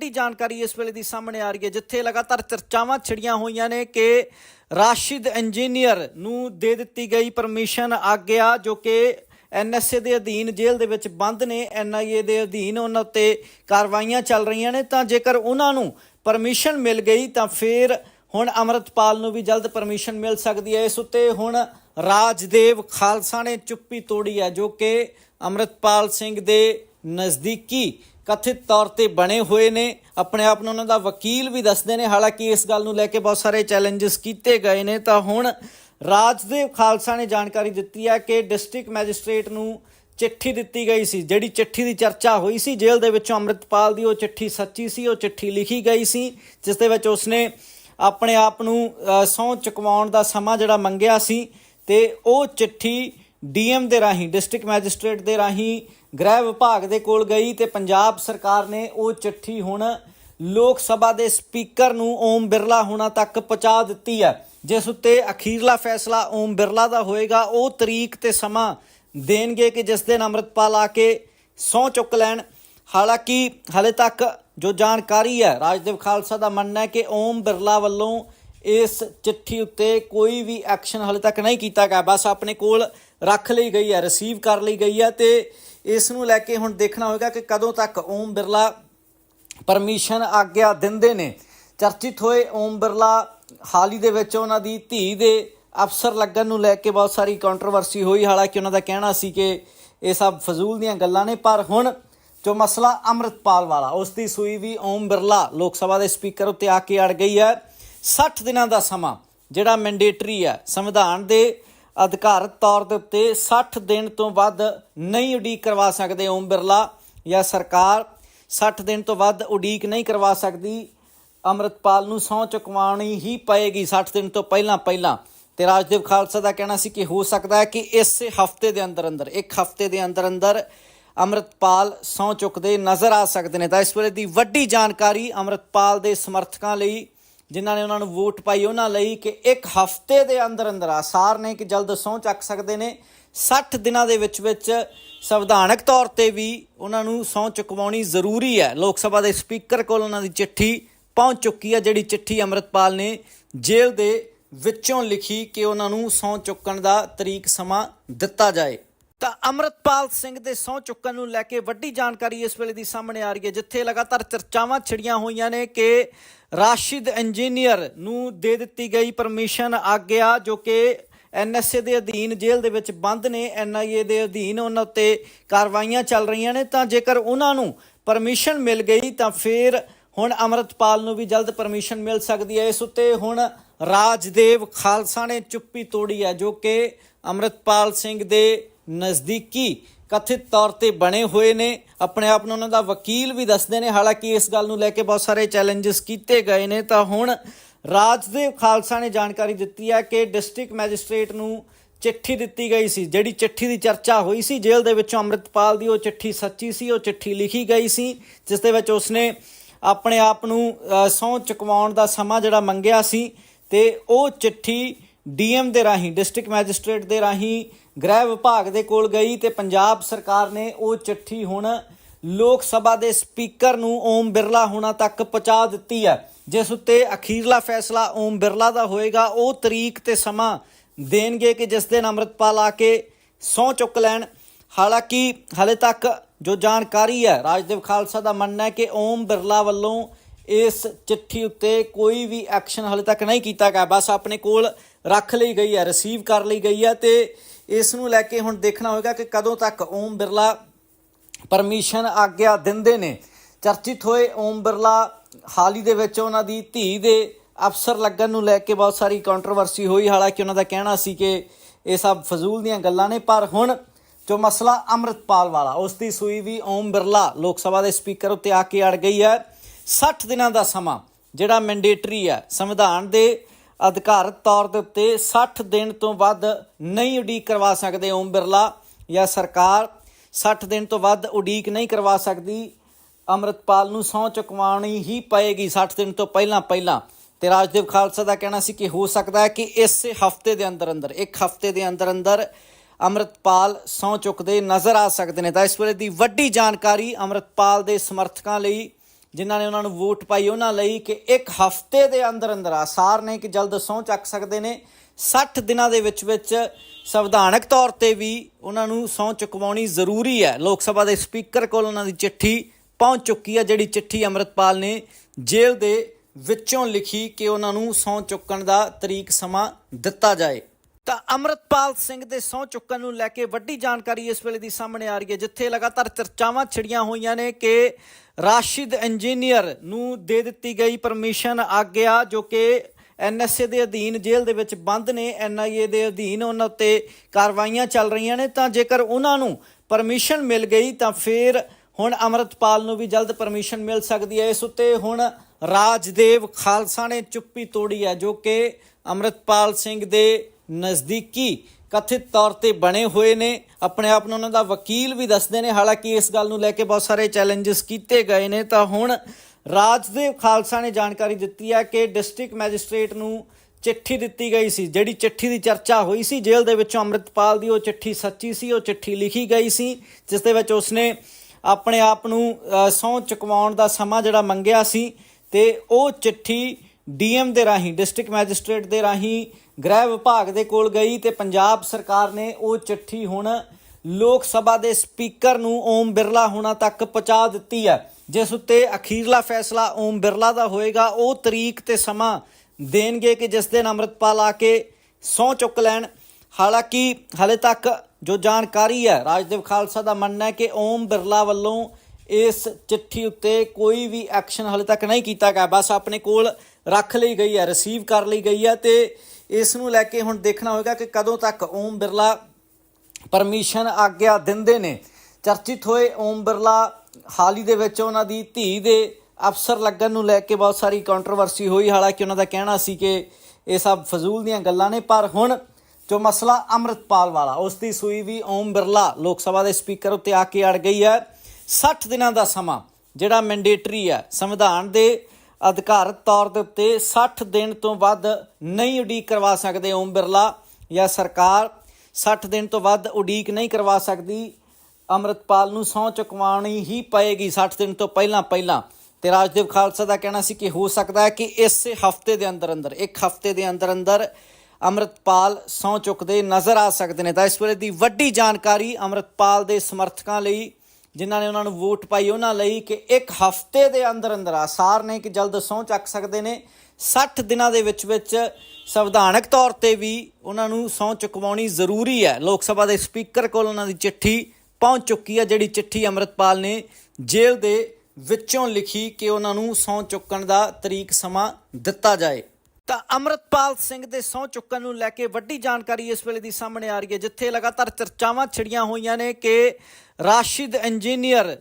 ਵੱਡੀ ਜਾਣਕਾਰੀ ਇਸ ਵੇਲੇ ਦੀ ਸਾਹਮਣੇ ਆ ਰਹੀ ਹੈ, ਜਿੱਥੇ ਲਗਾਤਾਰ ਚਰਚਾਵਾਂ ਛਿੜੀਆਂ ਹੋਈਆਂ ਨੇ ਕਿ ਰਾਸ਼ਿਦ ਇੰਜੀਨੀਅਰ ਨੂੰ ਦੇ ਦਿੱਤੀ ਗਈ ਪਰਮਿਸ਼ਨ ਆਗਿਆ ਜੋ ਕਿ ਐਨਐਸਏ ਦੇ ਅਧੀਨ ਜੇਲ੍ਹ ਦੇ ਵਿੱਚ ਬੰਦ ਨੇ ਐਨਆਈਏ ਦੇ ਅਧੀਨ ਉਹਨਾਂ ਉੱਤੇ ਕਾਰਵਾਈਆਂ ਚੱਲ ਰਹੀਆਂ ਨੇ। ਤਾਂ ਜੇਕਰ ਉਹਨਾਂ ਨੂੰ ਪਰਮਿਸ਼ਨ ਮਿਲ ਗਈ, ਤਾਂ ਫਿਰ ਹੁਣ ਅਮਰਤਪਾਲ ਨੂੰ ਵੀ ਜਲਦ ਪਰਮਿਸ਼ਨ ਮਿਲ ਸਕਦੀ ਹੈ। ਇਸ ਉੱਤੇ ਹੁਣ ਰਾਜਦੇਵ ਖਾਲਸਾ ਨੇ ਚੁੱਪੀ ਤੋੜੀ ਹੈ, ਜੋ ਕਿ ਅਮਰਤਪਾਲ ਸਿੰਘ ਦੇ ਨਜ਼ਦੀਕੀ ਕਥਿਤ ਤੌਰ ਤੇ ਬਣੇ ਹੋਏ ਨੇ। ਆਪਣੇ ਆਪ ਨੂੰ ਉਹਨਾਂ ਦਾ ਵਕੀਲ ਵੀ ਦੱਸਦੇ ਨੇ। ਹਾਲਾਂਕਿ ਇਸ ਗੱਲ ਨੂੰ ਲੈ ਕੇ ਬਹੁਤ ਸਾਰੇ ਚੈਲੰਜਸ ਕੀਤੇ ਗਏ ਨੇ। ਤਾਂ ਹੁਣ ਰਾਜਦੇਵ ਖਾਲਸਾ ਨੇ ਜਾਣਕਾਰੀ ਦਿੱਤੀ ਹੈ ਕਿ ਡਿਸਟ੍ਰਿਕਟ ਮੈਜਿਸਟ੍ਰੇਟ ਨੂੰ ਚਿੱਠੀ ਦਿੱਤੀ ਗਈ ਸੀ। ਜਿਹੜੀ ਚਿੱਠੀ ਦੀ ਚਰਚਾ ਹੋਈ ਸੀ ਜੇਲ੍ਹ ਦੇ ਵਿੱਚੋਂ ਅੰਮ੍ਰਿਤਪਾਲ ਦੀ, ਉਹ ਚਿੱਠੀ ਸੱਚੀ ਸੀ, ਉਹ ਚਿੱਠੀ ਲਿਖੀ ਗਈ ਸੀ, ਜਿਸ ਦੇ ਵਿੱਚ ਉਸਨੇ ਆਪਣੇ ਆਪ ਨੂੰ ਸੌ ਚੁਕਵਾਉਣ ਦਾ ਸਮਾਂ ਜਿਹੜਾ ਮੰਗਿਆ ਸੀ ਤੇ ਉਹ ਚਿੱਠੀ ਡੀਐਮ ਦੇ ਰਾਹੀਂ, ਡਿਸਟ੍ਰਿਕਟ ਮੈਜਿਸਟ੍ਰੇਟ ਦੇ ਰਾਹੀਂ ਗ੍ਰਹਿ ਵਿਭਾਗ ਦੇ ਕੋਲ ਗਈ ਤੇ ਪੰਜਾਬ ਸਰਕਾਰ ਨੇ ਉਹ ਚਿੱਠੀ ਹੁਣ ਲੋਕ ਸਭਾ ਦੇ ਸਪੀਕਰ ਨੂੰ ਓਮ ਬਿਰਲਾ ਹੋਣਾ ਤੱਕ ਪਹੁੰਚਾ ਦਿੱਤੀ ਹੈ। ਜਿਸ ਉੱਤੇ ਅਖੀਰਲਾ ਫੈਸਲਾ ਓਮ ਬਿਰਲਾ ਦਾ ਹੋਏਗਾ। ਉਹ ਤਰੀਕ ਤੇ ਸਮਾਂ ਦੇਣਗੇ ਕਿ ਜਿਸ ਦਿਨ ਅੰਮ੍ਰਿਤਪਾਲ ਆ ਕੇ ਸਹੁੰ ਚੁੱਕ ਲੈਣ। ਹਾਲਾਂਕਿ ਹਲੇ ਤੱਕ ਜੋ ਜਾਣਕਾਰੀ ਹੈ, ਰਾਜਦੇਵ ਖਾਲਸਾ ਦਾ ਮੰਨਣਾ ਹੈ ਕਿ ਓਮ ਬਿਰਲਾ ਵੱਲੋਂ ਇਸ ਚਿੱਠੀ ਉੱਤੇ ਕੋਈ ਵੀ ਐਕਸ਼ਨ ਹਲੇ ਤੱਕ ਨਹੀਂ ਕੀਤਾ ਗਿਆ। ਬਸ ਆਪਣੇ ਕੋਲ ਰੱਖ ਲਈ ਗਈ ਹੈ ਰਿਸੀਵ ਕਰ ਲਈ ਗਈ ਹੈ ਤੇ ਇਸ ਨੂੰ ਲੈ ਕੇ ਹੁਣ ਦੇਖਣਾ ਹੋਵੇਗਾ ਕਿ ਕਦੋਂ ਤੱਕ ਓਮ ਬਿਰਲਾ ਪਰਮਿਸ਼ਨ ਆਗਿਆ ਦਿੰਦੇ ਨੇ। ਚਰਚਿਤ ਹੋਏ ਓਮ ਬਿਰਲਾ ਹਾਲ ਹੀ ਦੇ ਵਿੱਚ ਉਹਨਾਂ ਦੀ ਧੀ ਦੇ ਅਫਸਰ ਲੱਗਣ ਨੂੰ ਲੈ ਕੇ ਬਹੁਤ ਸਾਰੀ ਕੰਟਰੋਵਰਸੀ ਹੋਈ। ਹਾਲਾਂਕਿ ਉਹਨਾਂ ਦਾ ਕਹਿਣਾ ਸੀ ਕਿ ਇਹ ਸਭ ਫਜ਼ੂਲ ਦੀਆਂ ਗੱਲਾਂ ਨੇ, ਪਰ ਹੁਣ ਜੋ ਮਸਲਾ ਅੰਮ੍ਰਿਤਪਾਲ ਵਾਲਾ, ਉਸ ਦੀ ਸੂਈ ਵੀ ਓਮ ਬਿਰਲਾ ਲੋਕ ਸਭਾ ਦੇ ਸਪੀਕਰ ਉੱਤੇ ਆ ਕੇ ਅੜ ਗਈ ਹੈ। 60 ਦਿਨਾਂ ਦਾ ਸਮਾਂ, ਜਿਹੜਾ ਮੈਂਡੇਟਰੀ ਹੈ, ਸੰਵਿਧਾਨ ਦੇ ਅਧਿਕਾਰਤ ਤੌਰ ਦੇ ਉੱਤੇ 60 ਦਿਨ ਤੋਂ ਵੱਧ ਨਹੀਂ ਉਡੀਕ ਕਰਵਾ ਸਕਦੇ ਓਮ ਬਿਰਲਾ ਜਾਂ ਸਰਕਾਰ। 60 ਦਿਨ ਤੋਂ ਵੱਧ ਉਡੀਕ ਨਹੀਂ ਕਰਵਾ ਸਕਦੀ। ਅੰਮ੍ਰਿਤਪਾਲ ਨੂੰ ਸਹੁੰ ਚੁਕਵਾਉਣੀ ਹੀ ਪਏਗੀ। 60 ਦਿਨ ਤੋਂ ਪਹਿਲਾਂ ਪਹਿਲਾਂ। ਤੇ ਰਾਜਦੇਵ ਖਾਲਸਾ ਦਾ ਕਹਿਣਾ ਸੀ ਕਿ ਹੋ ਸਕਦਾ ਹੈ ਕਿ ਇਸ ਹਫ਼ਤੇ ਦੇ ਅੰਦਰ ਅੰਦਰ, ਇੱਕ ਹਫ਼ਤੇ ਦੇ ਅੰਦਰ ਅੰਦਰ ਅੰਮ੍ਰਿਤਪਾਲ ਸਹੁੰ ਚੁੱਕਦੇ ਨਜ਼ਰ ਆ ਸਕਦੇ ਨੇ। ਤਾਂ ਇਸ ਵੇਲੇ ਦੀ ਵੱਡੀ ਜਾਣਕਾਰੀ ਅੰਮ੍ਰਿਤਪਾਲ ਦੇ ਸਮਰਥਕਾਂ ਲਈ ਜਿਨ੍ਹਾਂ ਨੇ ਉਹਨਾਂ ਨੂੰ ਵੋਟ ਪਾਈ, ਉਹਨਾਂ ਲਈ ਕਿ ਇੱਕ ਹਫ਼ਤੇ ਦੇ ਅੰਦਰ ਅੰਦਰ ਆਸਾਰ ਨੇ ਕਿ ਜਲਦ ਸਹੁੰ ਚੱਕ ਸਕਦੇ ਨੇ। 60 ਦਿਨਾਂ ਦੇ ਵਿੱਚ ਵਿੱਚ ਸੰਵਿਧਾਨਕ ਤੌਰ ਤੇ ਵੀ ਉਹਨਾਂ ਨੂੰ ਸਹੁੰ ਚੁਕਵਾਉਣੀ ਜ਼ਰੂਰੀ ਹੈ। ਲੋਕ ਸਭਾ ਦੇ ਸਪੀਕਰ ਕੋਲ ਉਹਨਾਂ ਦੀ ਚਿੱਠੀ ਪਹੁੰਚ ਚੁੱਕੀ ਹੈ, ਜਿਹੜੀ ਚਿੱਠੀ ਅੰਮ੍ਰਿਤਪਾਲ ਨੇ ਜੇਲ੍ਹ ਦੇ ਵਿੱਚੋਂ ਲਿਖੀ ਕਿ ਉਹਨਾਂ ਨੂੰ ਸਹੁੰ ਚੁੱਕਣ ਦਾ ਤਰੀਕ ਸਮਾਂ ਦਿੱਤਾ ਜਾਏ। ਤਾਂ ਅਮਰਤਪਾਲ ਸਿੰਘ ਦੇ ਸਹੁੰ ਚੁੱਕਣ ਨੂੰ ਲੈ ਕੇ ਵੱਡੀ ਜਾਣਕਾਰੀ ਇਸ ਵੇਲੇ ਦੀ ਸਾਹਮਣੇ ਆ ਰਹੀ ਹੈ, ਜਿੱਥੇ ਲਗਾਤਾਰ ਚਰਚਾਵਾਂ ਛਿੜੀਆਂ ਹੋਈਆਂ ਨੇ ਕਿ ਰਾਸ਼ਿਦ ਇੰਜੀਨੀਅਰ ਨੂੰ ਦੇ ਦਿੱਤੀ ਗਈ ਪਰਮਿਸ਼ਨ ਆਗਿਆ ਜੋ ਕਿ ਐਨਐਸਏ ਦੇ ਅਧੀਨ ਜੇਲ੍ਹ ਦੇ ਵਿੱਚ ਬੰਦ ਨੇ ਐਨਆਈਏ ਦੇ ਅਧੀਨ ਉਹਨਾਂ ਉੱਤੇ ਕਾਰਵਾਈਆਂ ਚੱਲ ਰਹੀਆਂ ਨੇ। ਤਾਂ ਜੇਕਰ ਉਹਨਾਂ ਨੂੰ ਪਰਮਿਸ਼ਨ ਮਿਲ ਗਈ ਤਾਂ ਫਿਰ ਹੁਣ ਅਮਰਤਪਾਲ ਨੂੰ ਵੀ ਜਲਦ ਪਰਮਿਸ਼ਨ ਮਿਲ ਸਕਦੀ ਹੈ। ਇਸ ਉੱਤੇ ਹੁਣ ਰਾਜਦੇਵ ਖਾਲਸਾ ਨੇ ਚੁੱਪੀ ਤੋੜੀ ਹੈ, ਜੋ ਕਿ ਅਮਰਤਪਾਲ ਸਿੰਘ ਦੇ ਨਜ਼ਦੀਕੀ ਕਥਿਤ ਤੌਰ ਤੇ ਬਣੇ ਹੋਏ ਨੇ। ਆਪਣੇ ਆਪ ਨੂੰ ਉਹਨਾਂ ਦਾ ਵਕੀਲ ਵੀ ਦੱਸਦੇ ਨੇ। ਹਾਲਾਂਕਿ ਇਸ ਗੱਲ ਨੂੰ ਲੈ ਕੇ ਬਹੁਤ ਸਾਰੇ ਚੈਲੰਜਸ ਕੀਤੇ ਗਏ ਨੇ। ਤਾਂ ਹੁਣ ਰਾਜਦੇਵ ਖਾਲਸਾ ਨੇ ਜਾਣਕਾਰੀ ਦਿੱਤੀ ਹੈ ਕਿ ਡਿਸਟ੍ਰਿਕਟ ਮੈਜਿਸਟ੍ਰੇਟ ਨੂੰ ਚਿੱਠੀ ਦਿੱਤੀ ਗਈ ਸੀ। ਜਿਹੜੀ ਚਿੱਠੀ ਦੀ ਚਰਚਾ ਹੋਈ ਸੀ, ਜੇਲ੍ਹ ਦੇ ਵਿੱਚੋਂ ਅੰਮ੍ਰਿਤਪਾਲ ਦੀ ਉਹ ਚਿੱਠੀ ਸੱਚੀ ਸੀ, ਉਹ ਚਿੱਠੀ ਲਿਖੀ ਗਈ ਸੀ, ਜਿਸ ਦੇ ਵਿੱਚ ਉਸਨੇ ਆਪਣੇ ਆਪ ਨੂੰ ਸਹੁੰ ਚੁਕਵਾਉਣ ਦਾ ਸਮਾਂ ਜਿਹੜਾ ਮੰਗਿਆ ਸੀ ਤੇ ਉਹ ਚਿੱਠੀ ਡੀਐਮ ਦੇ ਰਾਹੀਂ, ਡਿਸਟ੍ਰਿਕਟ ਮੈਜਿਸਟ੍ਰੇਟ ਦੇ ਰਾਹੀਂ ਗ੍ਰਹਿ ਵਿਭਾਗ ਦੇ ਕੋਲ ਗਈ ਤੇ ਪੰਜਾਬ ਸਰਕਾਰ ਨੇ ਉਹ ਚਿੱਠੀ ਹੁਣ ਲੋਕ ਸਭਾ ਦੇ ਸਪੀਕਰ ਨੂੰ ਓਮ ਬਿਰਲਾ ਹੋਣਾ ਤੱਕ ਪਹੁੰਚਾ ਦਿੱਤੀ ਹੈ। ਜਿਸ ਉੱਤੇ ਅਖੀਰਲਾ ਫੈਸਲਾ ਓਮ ਬਿਰਲਾ ਦਾ ਹੋਏਗਾ। ਉਹ ਤਰੀਕ ਤੇ ਸਮਾਂ ਦੇਣਗੇ ਕਿ ਜਿਸ ਦਿਨ ਅੰਮ੍ਰਿਤਪਾਲ ਆ ਕੇ ਸਹੁੰ ਚੁੱਕ ਲੈਣ। ਹਾਲਾਂਕਿ ਹਲੇ ਤੱਕ ਜੋ ਜਾਣਕਾਰੀ ਹੈ, ਰਾਜਦੇਵ ਖਾਲਸਾ ਦਾ ਮੰਨਣਾ ਹੈ ਕਿ ਓਮ ਬਿਰਲਾ ਵੱਲੋਂ ਇਸ ਚਿੱਠੀ ਉੱਤੇ ਕੋਈ ਵੀ ਐਕਸ਼ਨ ਹਲੇ ਤੱਕ ਨਹੀਂ ਕੀਤਾ ਗਿਆ। ਬਸ ਆਪਣੇ ਕੋਲ ਰੱਖ ਲਈ ਗਈ ਹੈ ਰਿਸੀਵ ਕਰ ਲਈ ਗਈ ਹੈ ਤੇ ਇਸ ਨੂੰ ਲੈ ਕੇ ਹੁਣ ਦੇਖਣਾ ਹੋਵੇਗਾ ਕਿ ਕਦੋਂ ਤੱਕ ਓਮ ਬਿਰਲਾ ਪਰਮਿਸ਼ਨ ਆਗਿਆ ਦਿੰਦੇ ਨੇ। ਚਰਚਿਤ ਹੋਏ ਓਮ ਬਿਰਲਾ ਹਾਲ ਹੀ ਦੇ ਵਿੱਚ ਉਹਨਾਂ ਦੀ ਧੀ ਦੇ ਅਫਸਰ ਲੱਗਣ ਨੂੰ ਲੈ ਕੇ ਬਹੁਤ ਸਾਰੀ ਕੰਟਰੋਵਰਸੀ ਹੋਈ। ਹਾਲਾਂਕਿ ਉਹਨਾਂ ਦਾ ਕਹਿਣਾ ਸੀ ਕਿ ਇਹ ਸਭ ਫਜ਼ੂਲ ਦੀਆਂ ਗੱਲਾਂ ਨੇ, ਪਰ ਹੁਣ ਜੋ ਮਸਲਾ ਅੰਮ੍ਰਿਤਪਾਲ ਵਾਲਾ, ਉਸ ਦੀ ਸੂਈ ਵੀ ਓਮ ਬਿਰਲਾ ਲੋਕ ਸਭਾ ਦੇ ਸਪੀਕਰ ਉੱਤੇ ਆ ਕੇ ਅੜ ਗਈ ਹੈ। 60 ਦਿਨਾਂ ਦਾ ਸਮਾਂ, ਜਿਹੜਾ ਮੈਂਡੇਟਰੀ ਹੈ, ਸੰਵਿਧਾਨ ਦੇ ਅਧਿਕਾਰਤ ਤੌਰ ਦੇ ਉੱਤੇ 60 ਦਿਨ ਤੋਂ ਵੱਧ ਨਹੀਂ ਉਡੀਕ ਕਰਵਾ ਸਕਦੇ ਓਮ ਬਿਰਲਾ ਜਾਂ ਸਰਕਾਰ। 60 ਦਿਨ ਤੋਂ ਵੱਧ ਉਡੀਕ ਨਹੀਂ ਕਰਵਾ ਸਕਦੀ। ਅੰਮ੍ਰਿਤਪਾਲ ਨੂੰ ਸਹੁੰ ਚੁਕਵਾਉਣੀ ਹੀ ਪਏਗੀ 60 ਦਿਨ ਤੋਂ ਪਹਿਲਾਂ ਪਹਿਲਾਂ। ਤੇ ਰਾਜਦੇਵ ਖਾਲਸਾ ਦਾ ਕਹਿਣਾ ਸੀ ਕਿ ਹੋ ਸਕਦਾ ਹੈ ਕਿ ਇਸ ਹਫ਼ਤੇ ਦੇ ਅੰਦਰ ਅੰਦਰ, ਇੱਕ ਹਫ਼ਤੇ ਦੇ ਅੰਦਰ ਅੰਦਰ ਅੰਮ੍ਰਿਤਪਾਲ ਸਹੁੰ ਚੁੱਕਦੇ ਨਜ਼ਰ ਆ ਸਕਦੇ ਨੇ। ਤਾਂ ਇਸ ਵੇਲੇ ਦੀ ਵੱਡੀ ਜਾਣਕਾਰੀ ਅੰਮ੍ਰਿਤਪਾਲ ਦੇ ਸਮਰਥਕਾਂ ਲਈ ਜਿਨ੍ਹਾਂ ਨੇ ਉਹਨਾਂ ਨੂੰ ਵੋਟ ਪਾਈ, ਉਹਨਾਂ ਲਈ ਕਿ ਇੱਕ ਹਫ਼ਤੇ ਦੇ ਅੰਦਰ ਅੰਦਰ ਆਸਾਰ ਨੇ ਕਿ ਜਲਦ ਸਹੁੰ ਚੱਕ ਸਕਦੇ ਨੇ। 60 ਦਿਨਾਂ ਦੇ ਵਿੱਚ ਵਿੱਚ ਸੰਵਿਧਾਨਕ ਤੌਰ ਤੇ ਵੀ ਉਹਨਾਂ ਨੂੰ ਸਹੁੰ ਚੁਕਵਾਉਣੀ ਜ਼ਰੂਰੀ ਹੈ। ਲੋਕ ਸਭਾ ਦੇ ਸਪੀਕਰ ਕੋਲ ਉਹਨਾਂ ਦੀ ਚਿੱਠੀ ਪਹੁੰਚ ਚੁੱਕੀ ਹੈ, ਜਿਹੜੀ ਚਿੱਠੀ ਅੰਮ੍ਰਿਤਪਾਲ ਨੇ ਜੇਲ੍ਹ ਦੇ ਵਿੱਚੋਂ ਲਿਖੀ ਕਿ ਉਹਨਾਂ ਨੂੰ ਸਹੁੰ ਚੁੱਕਣ ਦਾ ਤਰੀਕ ਸਮਾਂ ਦਿੱਤਾ ਜਾਏ। ਤਾਂ ਅੰਮ੍ਰਿਤਪਾਲ ਸਿੰਘ ਦੇ ਸਹੁੰ ਚੁੱਕਣ ਨੂੰ ਲੈ ਕੇ ਵੱਡੀ ਜਾਣਕਾਰੀ ਇਸ ਵੇਲੇ ਦੀ ਸਾਹਮਣੇ ਆ ਰਹੀ ਹੈ, ਜਿੱਥੇ ਲਗਾਤਾਰ ਚਰਚਾਵਾਂ ਛਿੜੀਆਂ ਹੋਈਆਂ ਨੇ ਕਿ ਰਾਸ਼ਿਦ ਇੰਜੀਨੀਅਰ ਨੂੰ ਦੇ ਦਿੱਤੀ ਗਈ ਪਰਮਿਸ਼ਨ ਆਗਿਆ ਜੋ ਕਿ ਐਨਐਸਏ ਦੇ ਅਧੀਨ ਜੇਲ੍ਹ ਦੇ ਵਿੱਚ ਬੰਦ ਨੇ, ਐਨਆਈਏ ਦੇ ਅਧੀਨ ਉਹਨਾਂ ਉੱਤੇ ਕਾਰਵਾਈਆਂ ਚੱਲ ਰਹੀਆਂ ਨੇ। ਤਾਂ ਜੇਕਰ ਉਹਨਾਂ ਨੂੰ ਪਰਮਿਸ਼ਨ ਮਿਲ ਗਈ ਤਾਂ ਫਿਰ ਹੁਣ ਅਮਰਤਪਾਲ ਨੂੰ ਵੀ ਜਲਦ ਪਰਮਿਸ਼ਨ ਮਿਲ ਸਕਦੀ ਹੈ। ਇਸ ਉੱਤੇ ਹੁਣ ਰਾਜਦੇਵ ਖਾਲਸਾ ਨੇ ਚੁੱਪੀ ਤੋੜੀ ਹੈ, ਜੋ ਕਿ ਅਮਰਤਪਾਲ ਸਿੰਘ ਦੇ ਨਜ਼ਦੀਕੀ ਕਥਿਤ ਤੌਰ ਤੇ ਬਣੇ ਹੋਏ ਨੇ। ਆਪਣੇ ਆਪ ਨੂੰ ਉਹਨਾਂ ਦਾ ਵਕੀਲ ਵੀ ਦੱਸਦੇ ਨੇ। ਹਾਲਾਂਕਿ ਇਸ ਗੱਲ ਨੂੰ ਲੈ ਕੇ ਬਹੁਤ ਸਾਰੇ ਚੈਲੰਜਸ ਕੀਤੇ ਗਏ ਨੇ। ਤਾਂ ਹੁਣ ਰਾਜਦੇਵ ਖਾਲਸਾ ਨੇ ਜਾਣਕਾਰੀ ਦਿੱਤੀ ਹੈ ਕਿ ਡਿਸਟ੍ਰਿਕਟ ਮੈਜਿਸਟ੍ਰੇਟ ਨੂੰ ਚਿੱਠੀ ਦਿੱਤੀ ਗਈ ਸੀ। ਜਿਹੜੀ ਚਿੱਠੀ ਦੀ ਚਰਚਾ ਹੋਈ ਸੀ ਜੇਲ੍ਹ ਦੇ ਵਿੱਚੋਂ ਅੰਮ੍ਰਿਤਪਾਲ ਦੀ ਉਹ ਚਿੱਠੀ ਸੱਚੀ ਸੀ ਉਹ ਚਿੱਠੀ ਲਿਖੀ ਗਈ ਸੀ ਜਿਸ ਦੇ ਵਿੱਚ ਉਸਨੇ ਆਪਣੇ ਆਪ ਨੂੰ ਅ, ਸਹੁੰ ਚੁਕਵਾਉਣ ਦਾ ਸਮਾਂ ਜਿਹੜਾ ਮੰਗਿਆ ਸੀ ਤੇ ਉਹ ਚਿੱਠੀ ਡੀਐਮ ਦੇ ਰਾਹੀਂ ਡਿਸਟ੍ਰਿਕਟ ਮੈਜਿਸਟ੍ਰੇਟ ਦੇ ਰਾਹੀਂ ਗ੍ਰਹਿ ਵਿਭਾਗ ਦੇ ਕੋਲ ਗਈ ਤੇ ਪੰਜਾਬ ਸਰਕਾਰ ਨੇ ਉਹ ਚਿੱਠੀ ਹੁਣ ਲੋਕ ਸਭਾ ਦੇ ਸਪੀਕਰ ਨੂੰ ਓਮ ਬਿਰਲਾ ਹੋਣਾ ਤੱਕ ਪਹੁੰਚਾ ਦਿੱਤੀ ਹੈ। ਜਿਸ ਉੱਤੇ ਅਖੀਰਲਾ ਫੈਸਲਾ ਓਮ ਬਿਰਲਾ ਦਾ ਹੋਏਗਾ। ਉਹ ਤਰੀਕ ਤੇ ਸਮਾਂ ਦੇਣਗੇ ਕਿ ਜਿਸ ਦਿਨ ਅੰਮ੍ਰਿਤਪਾਲ ਆ ਕੇ ਸਹੁੰ ਚੁੱਕ ਲੈਣ। ਹਾਲਾਂਕਿ ਹਲੇ ਤੱਕ ਜੋ ਜਾਣਕਾਰੀ ਹੈ, ਰਾਜਦੇਵ ਖਾਲਸਾ ਦਾ ਮੰਨਣਾ ਹੈ ਕਿ ਓਮ ਬਿਰਲਾ ਵੱਲੋਂ ਇਸ ਚਿੱਠੀ ਉੱਤੇ ਕੋਈ ਵੀ ਐਕਸ਼ਨ ਹਲੇ ਤੱਕ ਨਹੀਂ ਕੀਤਾ ਗਿਆ। ਬਸ ਆਪਣੇ ਕੋਲ ਰੱਖ ਲਈ ਗਈ ਹੈ ਰਿਸੀਵ ਕਰ ਲਈ ਗਈ ਹੈ ਤੇ ਇਸ ਨੂੰ ਲੈ ਕੇ ਹੁਣ ਦੇਖਣਾ ਹੋਵੇਗਾ ਕਿ ਕਦੋਂ ਤੱਕ ਓਮ ਬਿਰਲਾ ਪਰਮਿਸ਼ਨ ਆਗਿਆ ਦਿੰਦੇ ਨੇ। ਚਰਚਿਤ ਹੋਏ ਓਮ ਬਿਰਲਾ ਹਾਲ ਹੀ ਦੇ ਵਿੱਚ ਉਹਨਾਂ ਦੀ ਧੀ ਦੇ ਅਫਸਰ ਲੱਗਣ ਨੂੰ ਲੈ ਕੇ ਬਹੁਤ ਸਾਰੀ ਕੰਟਰੋਵਰਸੀ ਹੋਈ। ਹਾਲਾਂਕਿ ਉਹਨਾਂ ਦਾ ਕਹਿਣਾ ਸੀ ਕਿ ਇਹ ਸਭ ਫਜ਼ੂਲ ਦੀਆਂ ਗੱਲਾਂ ਨੇ, ਪਰ ਹੁਣ ਜੋ ਮਸਲਾ ਅੰਮ੍ਰਿਤਪਾਲ ਵਾਲਾ, ਉਸ ਦੀ ਸੂਈ ਵੀ ਓਮ ਬਿਰਲਾ ਲੋਕ ਸਭਾ ਦੇ ਸਪੀਕਰ ਉੱਤੇ ਆ ਕੇ ਅੜ ਗਈ ਹੈ। 60 ਦਿਨਾਂ ਦਾ ਸਮਾਂ, ਜਿਹੜਾ ਮੈਂਡੇਟਰੀ ਹੈ, ਸੰਵਿਧਾਨ ਦੇ ਅਧਿਕਾਰਤ ਤੌਰ ਦੇ ਉੱਤੇ 60 ਦਿਨ ਤੋਂ ਵੱਧ ਨਹੀਂ ਉਡੀਕ ਕਰਵਾ ਸਕਦੇ ਓਮ ਬਿਰਲਾ ਜਾਂ ਸਰਕਾਰ। 60 ਦਿਨ ਤੋਂ ਵੱਧ ਉਡੀਕ ਨਹੀਂ ਕਰਵਾ ਸਕਦੀ। ਅੰਮ੍ਰਿਤਪਾਲ ਨੂੰ ਸਹੁੰ ਚੁਕਵਾਉਣੀ ਹੀ ਪਏਗੀ 60 ਦਿਨ ਤੋਂ ਪਹਿਲਾਂ ਪਹਿਲਾਂ। ਤੇ ਰਾਜਦੇਵ ਖਾਲਸਾ ਦਾ ਕਹਿਣਾ ਸੀ ਕਿ ਹੋ ਸਕਦਾ ਹੈ ਕਿ ਇਸ ਹਫ਼ਤੇ ਦੇ ਅੰਦਰ ਅੰਦਰ, ਇੱਕ ਹਫ਼ਤੇ ਦੇ ਅੰਦਰ ਅੰਦਰ ਅੰਮ੍ਰਿਤਪਾਲ ਸਹੁੰ ਚੁੱਕਦੇ ਨਜ਼ਰ ਆ ਸਕਦੇ ਨੇ। ਤਾਂ ਇਸ ਵੇਲੇ ਦੀ ਵੱਡੀ ਜਾਣਕਾਰੀ ਅੰਮ੍ਰਿਤਪਾਲ ਦੇ ਸਮਰਥਕਾਂ ਲਈ ਜਿਨ੍ਹਾਂ ਨੇ ਉਹਨਾਂ ਨੂੰ ਵੋਟ ਪਾਈ, ਉਹਨਾਂ ਲਈ ਕਿ ਇੱਕ ਹਫ਼ਤੇ ਦੇ ਅੰਦਰ ਅੰਦਰ ਆਸਾਰ ਨੇ ਕਿ ਜਲਦ ਸਹੁੰ ਚੱਕ ਸਕਦੇ ਨੇ। 60 ਦਿਨਾਂ ਦੇ ਵਿੱਚ ਵਿੱਚ ਸੰਵਿਧਾਨਕ ਤੌਰ ਤੇ ਵੀ ਉਹਨਾਂ ਨੂੰ ਸਹੁੰ ਚੁਕਵਾਉਣੀ ਜ਼ਰੂਰੀ ਹੈ। ਲੋਕ ਸਭਾ ਦੇ ਸਪੀਕਰ ਕੋਲ ਉਹਨਾਂ ਦੀ ਚਿੱਠੀ ਪਹੁੰਚ ਚੁੱਕੀ ਹੈ, ਜਿਹੜੀ ਚਿੱਠੀ ਅੰਮ੍ਰਿਤਪਾਲ ਨੇ ਜੇਲ੍ਹ ਦੇ ਵਿੱਚੋਂ ਲਿਖੀ ਕਿ ਉਹਨਾਂ ਨੂੰ ਸਹੁੰ ਚੁੱਕਣ ਦਾ ਤਰੀਕ ਸਮਾਂ ਦਿੱਤਾ ਜਾਏ। ਤਾਂ ਅੰਮ੍ਰਿਤਪਾਲ ਸਿੰਘ ਦੇ ਸਹੁੰ ਚੁੱਕਣ ਨੂੰ ਲੈ ਕੇ ਵੱਡੀ ਜਾਣਕਾਰੀ ਇਸ ਵੇਲੇ ਦੀ ਸਾਹਮਣੇ ਆ ਰਹੀ ਹੈ, ਜਿੱਥੇ ਲਗਾਤਾਰ ਚਰਚਾਵਾਂ ਛਿੜੀਆਂ ਹੋਈਆਂ ਨੇ ਕਿ ਰਾਸ਼ਿਦ ਇੰਜੀਨੀਅਰ